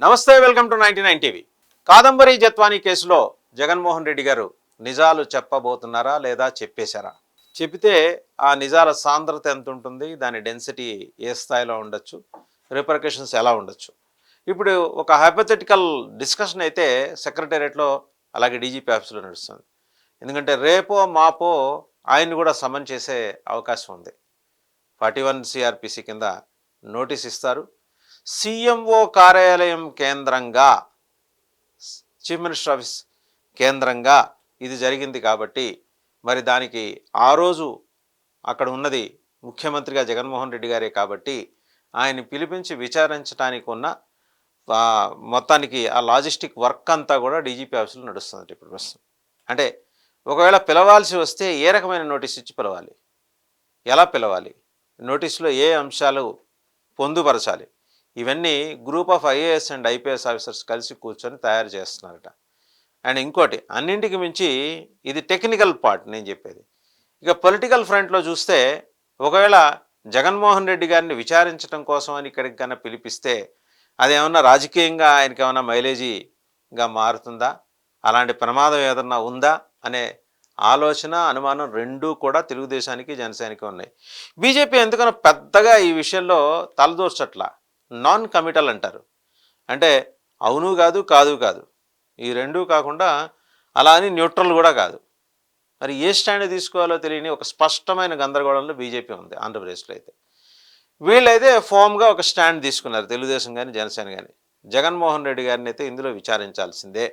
నమస్తే welcome to ninety nine TV. Kadambari Jatwani కేసులో జగన్మోహన్ రెడ్డి గారు నిజాలు చెప్పబోతున్నారా లేదా చెప్పేశారా? చెబితే ఆ నిజాల సాంద్రత ఎంత ఉంటుంది దాని డెన్సిటీ ఏ స్థాయిలో ఉండొచ్చు రిపర్కషన్స్ ఎలా ఉండొచ్చు? ఇప్పుడు ఒక హైపథెటికల్ డిస్కషన్ అయితే సెక్రటేరియట్లో అలాగే డీజీపీ ఆఫీస్లో నడుస్తుంది. ఎందుకంటే రేపో మాపో ఆయన్ని కూడా సమన్ చేసే అవకాశం ఉంది. ఫార్టీ వన్ సిఆర్పిసి కింద నోటీస్ ఇస్తారు. సిఎంఓ కార్యాలయం కేంద్రంగా చీఫ్ మినిస్టర్ ఆఫీస్ కేంద్రంగా ఇది జరిగింది కాబట్టి మరి దానికి ఆ రోజు అక్కడ ఉన్నది ముఖ్యమంత్రిగా జగన్మోహన్ రెడ్డి గారే కాబట్టి ఆయన్ని పిలిపించి విచారించడానికి ఉన్న మొత్తానికి ఆ లాజిస్టిక్ వర్క్ అంతా కూడా డీజీపీ ఆఫీసులో నడుస్తుంది ఇప్పుడు ప్రస్తుతం. అంటే ఒకవేళ పిలవాల్సి వస్తే ఏ రకమైన నోటీస్ ఇచ్చి పిలవాలి? ఎలా పిలవాలి? నోటీసులో ఏ అంశాలు పొందుపరచాలి? ఇవన్నీ group of IAS and IPS officers కలిసి కూర్చొని తయారు చేస్తున్నారట. అండ్ ఇంకోటి అన్నింటికి మించి ఇది టెక్నికల్ పార్ట్ నేను చెప్పేది. ఇక పొలిటికల్ ఫ్రంట్లో చూస్తే ఒకవేళ జగన్మోహన్ రెడ్డి గారిని విచారించడం కోసం అని ఇక్కడికి కన్నా పిలిపిస్తే అదేమన్నా రాజకీయంగా ఆయనకి ఏమన్నా మైలేజీగా మారుతుందా? అలాంటి ప్రమాదం ఏదన్నా ఉందా? అనే ఆలోచన అనుమానం రెండూ కూడా తెలుగుదేశానికి జనసేనకి ఉన్నాయి. బీజేపీ ఎందుకనో పెద్దగా ఈ విషయంలో తలదూర్చట్లా. నాన్ కమిటల్ అంటారు. అంటే అవును కాదు కాదు కాదు. ఈ రెండూ కాకుండా అలా అని న్యూట్రల్ కూడా కాదు. మరి ఏ స్టాండ్ తీసుకోవాలో తెలియని ఒక స్పష్టమైన గందరగోళంలో బీజేపీ ఉంది ఆంధ్రప్రదేశ్లో అయితే. వీళ్ళైతే ఫామ్గా ఒక స్టాండ్ తీసుకున్నారు తెలుగుదేశం కానీ జనసేన కానీ జగన్మోహన్ రెడ్డి గారిని అయితే ఇందులో విచారించాల్సిందే.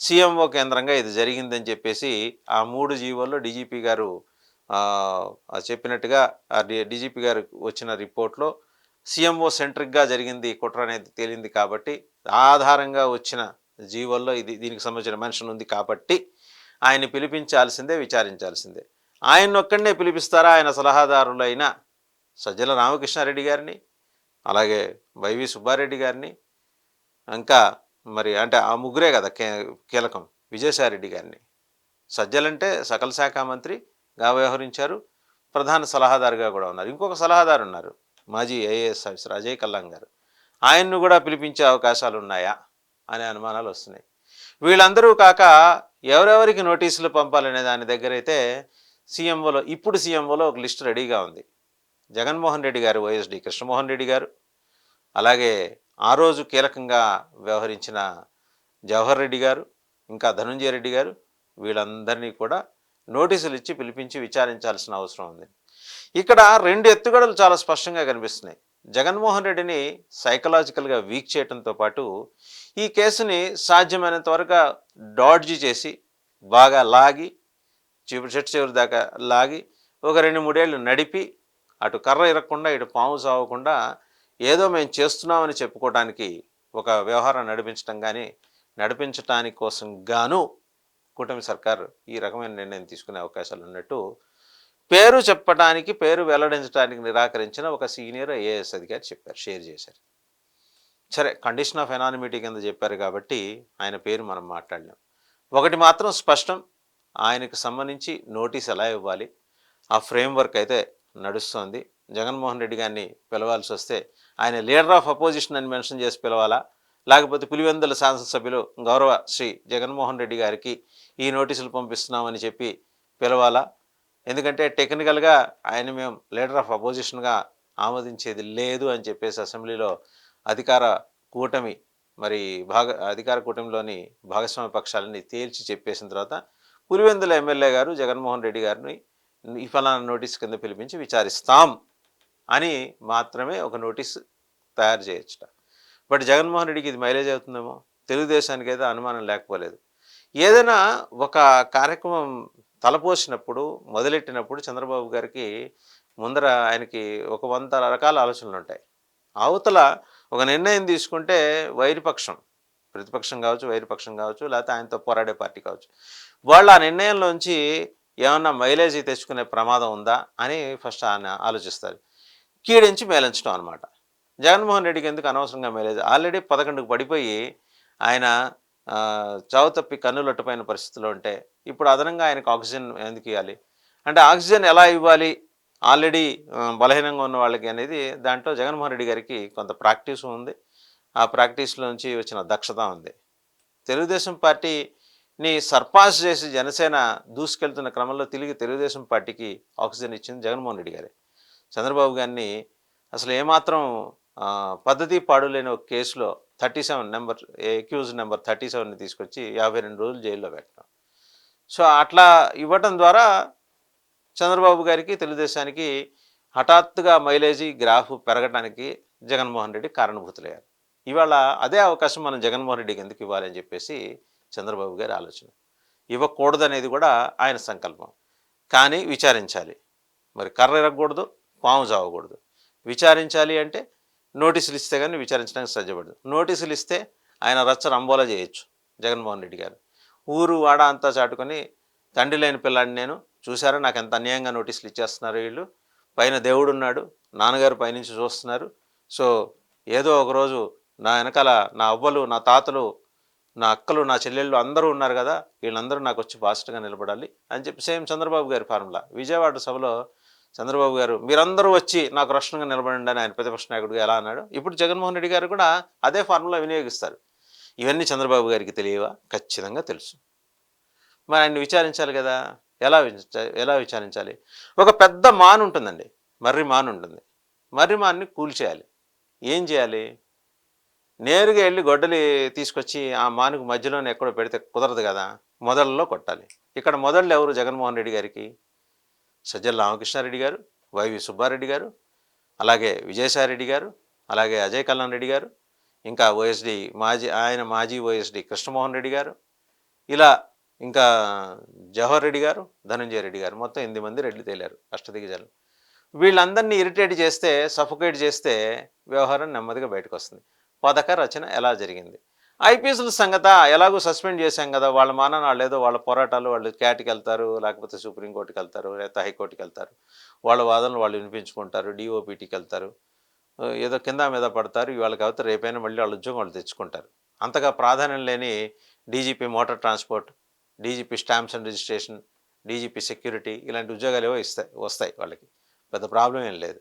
సీఎంఓ కేంద్రంగా ఇది జరిగిందని చెప్పేసి ఆ మూడు జీవోల్లో డీజీపీ గారు చెప్పినట్టుగా ఆ డీజీపీ గారు వచ్చిన రిపోర్ట్లో సీఎంఓ సెంట్రిక్గా జరిగింది కుట్ర అనేది తేలింది కాబట్టి ఆధారంగా వచ్చిన జీవోల్లో ఇది దీనికి సంబంధించిన మెన్షన్ ఉంది కాబట్టి ఆయన్ని పిలిపించాల్సిందే విచారించాల్సిందే. ఆయన ఒక్కడనే పిలిపిస్తారా? ఆయన సలహాదారులైన సజ్జల రామకృష్ణారెడ్డి గారిని అలాగే వైవి సుబ్బారెడ్డి గారిని ఇంకా మరి అంటే ఆ ముగ్గురే కదా కే కీలకం విజయసాయిరెడ్డి గారిని. సజ్జలంటే సకల శాఖ మంత్రిగా వ్యవహరించారు. ప్రధాన సలహాదారుగా కూడా ఉన్నారు. ఇంకొక సలహాదారు ఉన్నారు మాజీ ఐఏఎస్ ఆఫీసర్ అజయ్ కల్లాం గారు. ఆయన్ను కూడా పిలిపించే అవకాశాలు ఉన్నాయా? అనే అనుమానాలు వస్తున్నాయి. వీళ్ళందరూ కాక ఎవరెవరికి నోటీసులు పంపాలనే దాని దగ్గర అయితే సీఎంఓలో ఇప్పుడు సీఎంఓలో ఒక లిస్ట్ రెడీగా ఉంది. జగన్మోహన్ రెడ్డి గారు వైఎస్డి కృష్ణమోహన్ రెడ్డి గారు అలాగే ఆ రోజు కీలకంగా వ్యవహరించిన జవహర్ రెడ్డి గారు ఇంకా ధనుంజయ రెడ్డి గారు వీళ్ళందరినీ కూడా నోటీసులు ఇచ్చి పిలిపించి విచారించాల్సిన అవసరం ఉంది. ఇక్కడ రెండు ఎత్తుగడలు చాలా స్పష్టంగా కనిపిస్తున్నాయి. జగన్మోహన్ రెడ్డిని సైకలాజికల్గా వీక్ చేయడంతో పాటు ఈ కేసుని సాధ్యమైనంత వరకు డాడ్జి చేసి బాగా లాగి చివరి చెట్టు చివరి దాకా లాగి ఒక రెండు మూడేళ్ళు నడిపి అటు కర్ర ఇరగకుండా ఇటు పాము సావకుండా ఏదో మేము చేస్తున్నామని చెప్పుకోవడానికి ఒక వ్యవహారం నడిపించడం కానీ నడిపించటానికి కోసం గాను కూటమి సర్కారు ఈ రకమైన నిర్ణయం తీసుకునే అవకాశాలు ఉన్నట్టు పేరు చెప్పడానికి పేరు వెల్లడించడానికి నిరాకరించిన ఒక సీనియర్ ఐఏఎస్ అధికారి చెప్పారు షేర్ చేశారు. సరే కండిషన్ ఆఫ్ ఎనానిమిటీ కింద చెప్పారు కాబట్టి ఆయన పేరు మనం మాట్లాడలేం ఒకటి మాత్రం స్పష్టం ఆయనకు సంబంధించి నోటీస్ ఎలా ఇవ్వాలి? ఆ ఫ్రేమ్వర్క్ అయితే నడుస్తోంది. జగన్మోహన్ రెడ్డి గారిని పిలవాల్సి వస్తే ఆయన లీడర్ ఆఫ్ అపోజిషన్ అని మెన్షన్ చేసి పిలవాలా? లేకపోతే పులివెందుల శాసనసభ్యులు గౌరవ శ్రీ జగన్మోహన్ రెడ్డి గారికి ఈ నోటీసులు పంపిస్తున్నామని చెప్పి పిలవాలా? ఎందుకంటే టెక్నికల్గా ఆయన మేము లీడర్ ఆఫ్ అపోజిషన్గా ఆమోదించేది లేదు అని చెప్పేసి అసెంబ్లీలో అధికార కూటమి మరి భాగ అధికార కూటమిలోని భాగస్వామ్య పక్షాలని తేల్చి చెప్పేసిన తర్వాత పులివెందుల ఎమ్మెల్యే గారు జగన్మోహన్ రెడ్డి గారిని ఈ ఫలానా నోటీస్ కింద పిలిపించి విచారిస్తాం అని మాత్రమే ఒక నోటీస్ తయారు చేయొచ్చుట. బట్ జగన్మోహన్ రెడ్డికి ఇది మైలేజ్ అవుతుందేమో? తెలుగుదేశానికి అయితే అనుమానం లేకపోలేదు. ఏదైనా ఒక కార్యక్రమం తలపోసినప్పుడు మొదలెట్టినప్పుడు చంద్రబాబు గారికి ముందర ఆయనకి ఒక వంద రకాల ఆలోచనలు ఉంటాయి. అవతల ఒక నిర్ణయం తీసుకుంటే వైరుపక్షం ప్రతిపక్షం కావచ్చు వైరుపక్షం కావచ్చు లేకపోతే ఆయనతో పోరాడే పార్టీ కావచ్చు. వాళ్ళు ఆ నిర్ణయంలోంచి ఏమన్నా మైలేజ్ తెచ్చుకునే ప్రమాదం ఉందా అని ఫస్ట్ ఆయన ఆలోచిస్తారు. కీడించి మేలించడం అనమాట జగన్మోహన్ రెడ్డికి ఎందుకు అనవసరంగా మైలేజ్? ఆల్రెడీ పదకొండుకు పడిపోయి ఆయన చావు తప్పి కన్నులొట్టపోయిన పరిస్థితిలో ఉంటే ఇప్పుడు అదనంగా ఆయనకు ఆక్సిజన్ ఎందుకు ఇవ్వాలి? అంటే ఆక్సిజన్ ఎలా ఇవ్వాలి? ఆల్రెడీ బలహీనంగా ఉన్న వాళ్ళకి అనేది దాంట్లో జగన్మోహన్ రెడ్డి గారికి కొంత ప్రాక్టీస్ ఉంది. ఆ ప్రాక్టీస్లో నుంచి వచ్చిన దక్షత ఉంది. తెలుగుదేశం పార్టీని సర్పాస్ చేసి జనసేన దూసుకెళ్తున్న క్రమంలో తిరిగి తెలుగుదేశం పార్టీకి ఆక్సిజన్ ఇచ్చింది జగన్మోహన్ రెడ్డి గారే. చంద్రబాబు గారిని అసలు ఏమాత్రం పద్ధతి పాడులేని ఒక కేసులో thirty seven number accused number thirty సెవెన్ని తీసుకొచ్చి యాభై రెండు రోజులు జైల్లో పెట్టడం. సో అట్లా ఇవ్వటం ద్వారా చంద్రబాబు గారికి తెలుగుదేశానికి హఠాత్తుగా మైలేజీ గ్రాఫ్ పెరగడానికి జగన్మోహన్ రెడ్డి కారణభూతులయ్యారు. ఇవాళ అదే అవకాశం మనం జగన్మోహన్ రెడ్డికి ఎందుకు ఇవ్వాలని చెప్పేసి చంద్రబాబు గారి ఆలోచన. ఇవ్వకూడదనేది కూడా ఆయన సంకల్పం. కానీ విచారించాలి. మరి కర్ర ఇరగకూడదు పాము చావకూడదు. విచారించాలి అంటే నోటీసులు ఇస్తే కానీ విచారించడానికి సజ్జపడదు. నోటీసులు ఇస్తే ఆయన రచ్చ రంబోలా చేయొచ్చు జగన్మోహన్ రెడ్డి గారు. ఊరు వాడ అంతా చాటుకొని తండ్రి లేని పిల్లాడిని నేను చూసారా నాకు ఎంత అన్యాయంగా నోటీసులు ఇచ్చేస్తున్నారు వీళ్ళు. పైన దేవుడు ఉన్నాడు నాన్నగారు పైనుంచి చూస్తున్నారు. సో ఏదో ఒకరోజు నా వెనకాల నా అవ్వలు నా తాతలు నా అక్కలు నా చెల్లెళ్ళు అందరూ ఉన్నారు కదా వీళ్ళందరూ నాకు వచ్చి పాజిటివ్గా నిలబడాలి అని చెప్పి సేమ్ చంద్రబాబు గారి ఫార్ములా. విజయవాడ సభలో చంద్రబాబు గారు మీరందరూ వచ్చి నాకు రక్షణగా నిలబడండి అని ఆయన ప్రతిపక్ష నాయకుడిగా ఎలా అన్నాడు? ఇప్పుడు జగన్మోహన్ రెడ్డి గారు కూడా అదే ఫార్ములా వినియోగిస్తారు. ఇవన్నీ చంద్రబాబు గారికి తెలియవా? ఖచ్చితంగా తెలుసు. మరి ఆయన్ని విచారించాలి కదా? ఎలా ఎలా విచారించాలి? ఒక పెద్ద మాన్ ఉంటుందండి. మర్రి మాన్ ఉంటుంది. మర్రి మాన్ని కూల్చేయాలి ఏం చేయాలి? నేరుగా వెళ్ళి గొడ్డలి తీసుకొచ్చి ఆ మానుకు మధ్యలోనే ఎక్కడో పెడితే కుదరదు కదా? మొదళ్ళలో కొట్టాలి. ఇక్కడ మొదళ్ళు ఎవరు జగన్మోహన్ రెడ్డి గారికి? సజ్జల రామకృష్ణారెడ్డి గారు వైవి సుబ్బారెడ్డి గారు అలాగే విజయసాయిరెడ్డి గారు అలాగే అజయ్ కళ్యాణ్ రెడ్డి గారు ఇంకా ఓఎస్డి మాజీ ఆయన మాజీ ఓఎస్డి కృష్ణమోహన్ రెడ్డి గారు ఇలా ఇంకా జవహర్ రెడ్డి గారు ధనంజయ రెడ్డి గారు మొత్తం ఎనిమిది మంది రెడ్లు తేలారు అష్టదిగ్గజాలు. వీళ్ళందరినీ ఇరిటేట్ చేస్తే సఫోకేట్ చేస్తే వ్యవహారం నెమ్మదిగా బయటకు వస్తుంది పథక రచన ఎలా జరిగింది? ఐపీఎస్ల సంగత ఎలాగో సస్పెండ్ చేశాం కదా వాళ్ళ మానాన్ని వాళ్ళు ఏదో వాళ్ళ పోరాటాలు వాళ్ళు క్యాట్కి వెళ్తారు లేకపోతే సుప్రీంకోర్టుకి వెళ్తారు లేకపోతే హైకోర్టుకి వెళ్తారు వాళ్ళ వాదనలు వాళ్ళు వినిపించుకుంటారు డిఓపిటీకి వెళ్తారు ఏదో కింద మీద పడతారు ఇవాళ కాబట్టి రేపైనా మళ్ళీ వాళ్ళ ఉద్యోగం వాళ్ళు తెచ్చుకుంటారు. అంతగా ప్రాధాన్యం లేని DGP motor transport DGP stamps and registration DGP security ఇలాంటి ఉద్యోగాలు ఏవో ఇస్తాయి వస్తాయి వాళ్ళకి. పెద్ద ప్రాబ్లం ఏం లేదు.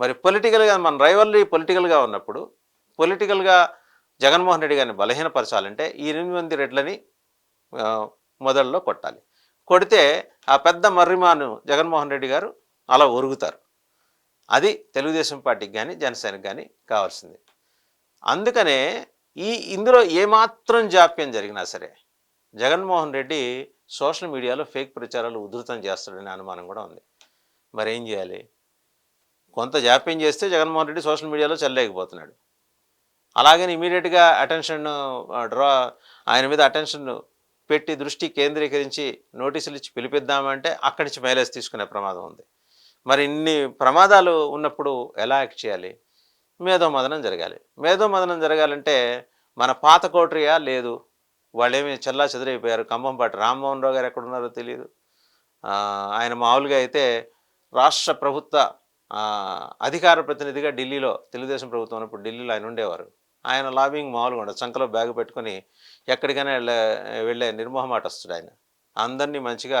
మరి పొలిటికల్గా మన రైవల్లీ పొలిటికల్గా ఉన్నప్పుడు పొలిటికల్గా జగన్మోహన్ రెడ్డి గారిని బలహీనపరచాలంటే ఈ ఎనిమిది మంది రెడ్లని మొదల్లో కొట్టాలి. కొడితే ఆ పెద్ద మర్రిమాను జగన్మోహన్ రెడ్డి గారు అలా ఒరుగుతారు. అది తెలుగుదేశం పార్టీకి కానీ జనసేనకి కానీ కావాల్సింది. అందుకనే ఈ ఇందులో ఏమాత్రం జాప్యం జరిగినా సరే జగన్మోహన్ రెడ్డి సోషల్ మీడియాలో ఫేక్ ప్రచారాలు ఉధృతం చేస్తాడనే అనుమానం కూడా ఉంది. మరి ఏం చేయాలి? కొంత జాప్యం చేస్తే జగన్మోహన్ రెడ్డి సోషల్ మీడియాలో చెల్లలేకపోతున్నాడు అలాగని ఇమీడియట్గా అటెన్షన్ డ్రా ఆయన మీద అటెన్షన్ పెట్టి దృష్టి కేంద్రీకరించి నోటీసులు ఇచ్చి పిలిపిద్దామంటే అక్కడి నుంచి మైలేజ్ తీసుకునే ప్రమాదం ఉంది. మరి ఇన్ని ప్రమాదాలు ఉన్నప్పుడు ఎలా యాక్ట్ చేయాలి? మేధో మదనం జరగాలి. మేధో మదనం జరగాలంటే మన పాత కోటరియా? లేదు. వాళ్ళేమి చెల్లా చెదిరైపోయారు. కంభంపాటి రామ్మోహన్ రావు గారు ఎక్కడున్నారో తెలియదు ఆయన మామూలుగా అయితే రాష్ట్ర ప్రభుత్వ అధికార ప్రతినిధిగా ఢిల్లీలో తెలుగుదేశం ప్రభుత్వం ఉన్నప్పుడు ఢిల్లీలో ఆయన ఉండేవారు. ఆయన లాబింగ్ మామూలుగా ఉండదు. చంకలో బ్యాగ్ పెట్టుకొని ఎక్కడికైనా వెళ్ళే వెళ్ళే నిర్మోహమాటస్తుడు ఆయన. అందరినీ మంచిగా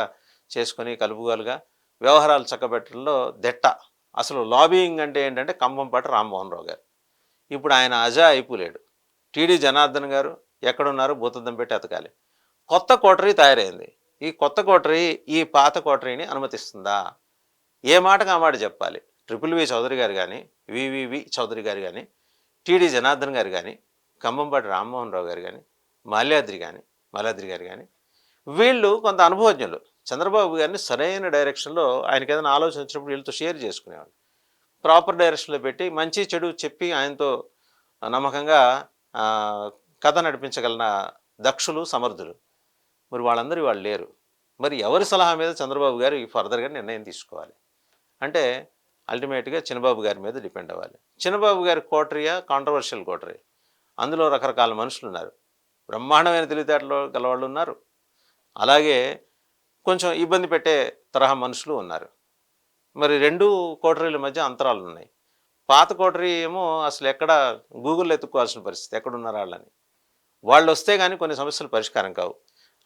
చేసుకొని కలుపుగలుగా వ్యవహారాలు చక్కబెట్టడంలో దెట్ట. అసలు లాబింగ్ అంటే ఏంటంటే కంభంపాటి రామ్మోహన్ రావు గారు. ఇప్పుడు ఆయన అజా అయిపోలేడు. టీడీ జనార్దన్ గారు ఎక్కడున్నారో భూతద్దం పెట్టి ఎతకాలి కొత్త కోటరీ తయారైంది. ఈ కొత్త కోటరీ ఈ పాత కోటరీని అనుమతిస్తుందా? ఏ మాటకు ఆ మాట చెప్పాలి? ట్రిపుల్ వి చౌదరి గారు కానీ వివివి చౌదరి గారు కానీ టీడీ జనార్దన్ గారు కానీ కంబంపాటి రామ్మోహన్ రావు గారు కానీ మాల్యాద్రి కానీ మాల్యాద్రి గారు కానీ వీళ్ళు కొంత అనుభవజ్ఞులు. చంద్రబాబు గారిని సరైన డైరెక్షన్లో ఆయనకి ఏదైనా ఆలోచన వచ్చినప్పుడు వీళ్ళతో షేర్ చేసుకునేవాళ్ళు. ప్రాపర్ డైరెక్షన్లో పెట్టి మంచి చెడు చెప్పి ఆయనతో నమ్మకంగా కథ నడిపించగలన దక్షులు సమర్థులు. మరి వాళ్ళందరూ వాళ్ళు లేరు. మరి ఎవరి సలహా మీద చంద్రబాబు గారు ఈ ఫర్దర్గా నిర్ణయం తీసుకోవాలి? అంటే అల్టిమేట్గా చిన్నబాబు గారి మీద డిపెండ్ అవ్వాలి. చిన్నబాబు గారి కోటరియా కాంట్రవర్షియల్ కోటరీ? అందులో రకరకాల మనుషులు ఉన్నారు బ్రహ్మాండమైన తెలివితేటలు గలవాళ్ళు ఉన్నారు. అలాగే కొంచెం ఇబ్బంది పెట్టే తరహా మనుషులు ఉన్నారు. మరి రెండు కోటరీల మధ్య అంతరాలు ఉన్నాయి పాత కోటరీ ఏమో అసలు ఎక్కడ గూగుల్లో ఎత్తుక్కోవాల్సిన పరిస్థితి ఎక్కడున్నారు వాళ్ళని. వాళ్ళు వస్తే కానీ కొన్ని సమస్యలు పరిష్కారం కావు.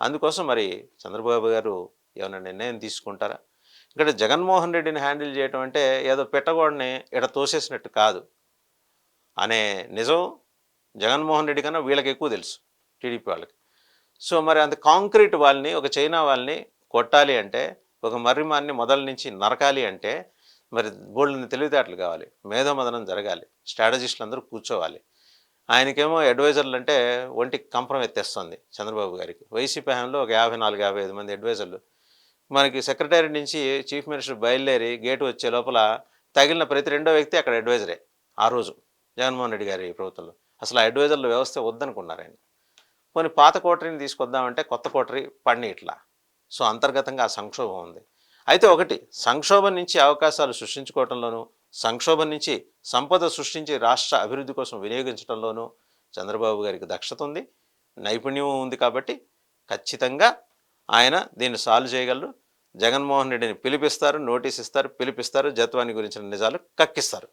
అందుకోసం మరి చంద్రబాబు గారు ఏమైనా నిర్ణయం తీసుకుంటారా? ఇక్కడ జగన్మోహన్ రెడ్డిని హ్యాండిల్ చేయటం అంటే ఏదో పెట్టగోడని ఇక్కడ తోసేసినట్టు కాదు. అనే నిజం జగన్మోహన్ రెడ్డి కన్నా వీళ్ళకి ఎక్కువ తెలుసు టీడీపీ వాళ్ళకి. సో మరి అంత కాంక్రీట్ వాళ్ళని ఒక చైనా వాళ్ళని కొట్టాలి అంటే ఒక మర్రిమాన్ని మొదల నుంచి నరకాలి అంటే మరి బోల్డ్ని తెలివితేటలు కావాలి మేధోమదనం జరగాలి స్ట్రాటజిస్టులు అందరూ కూర్చోవాలి. ఆయనకేమో అడ్వైజర్లు అంటే ఒంటికి కంపరం ఎత్తేస్తుంది చంద్రబాబు గారికి. వైసీపీ హయాంలో ఒక యాభై నాలుగు యాభై ఐదు మంది అడ్వైజర్లు మనకి సెక్రటరీ నుంచి చీఫ్ మినిస్టర్ బయలుదేరి గేటు వచ్చే లోపల తగిలిన ప్రతి రెండో వ్యక్తి అక్కడ అడ్వైజరే. ఆ రోజు జగన్మోహన్ రెడ్డి గారి ప్రభుత్వంలో. అసలు అడ్వైజర్ల వ్యవస్థ వద్దనుకున్నారు ఆయన. కొన్ని పాత కోటరీని తీసుకొద్దామంటే కొత్త కోటరీ పడిని ఇట్లా. సో అంతర్గతంగా ఆ సంక్షోభం ఉంది. అయితే ఒకటి సంక్షోభం నుంచి అవకాశాలు సృష్టించుకోవటంలోనూ సంక్షోభం నుంచి సంపద సృష్టించి రాష్ట్ర అభివృద్ధి కోసం వినియోగించడంలోనూ చంద్రబాబు గారికి దక్షత ఉంది నైపుణ్యం ఉంది కాబట్టి ఖచ్చితంగా ఆయన దీన్ని సాల్వ్ చేయగలరు. జగన్మోహన్ రెడ్డిని పిలిపిస్తారు నోటీస్ ఇస్తారు పిలిపిస్తారు జత్వాని గురించిన నిజాలు కక్కిస్తారు.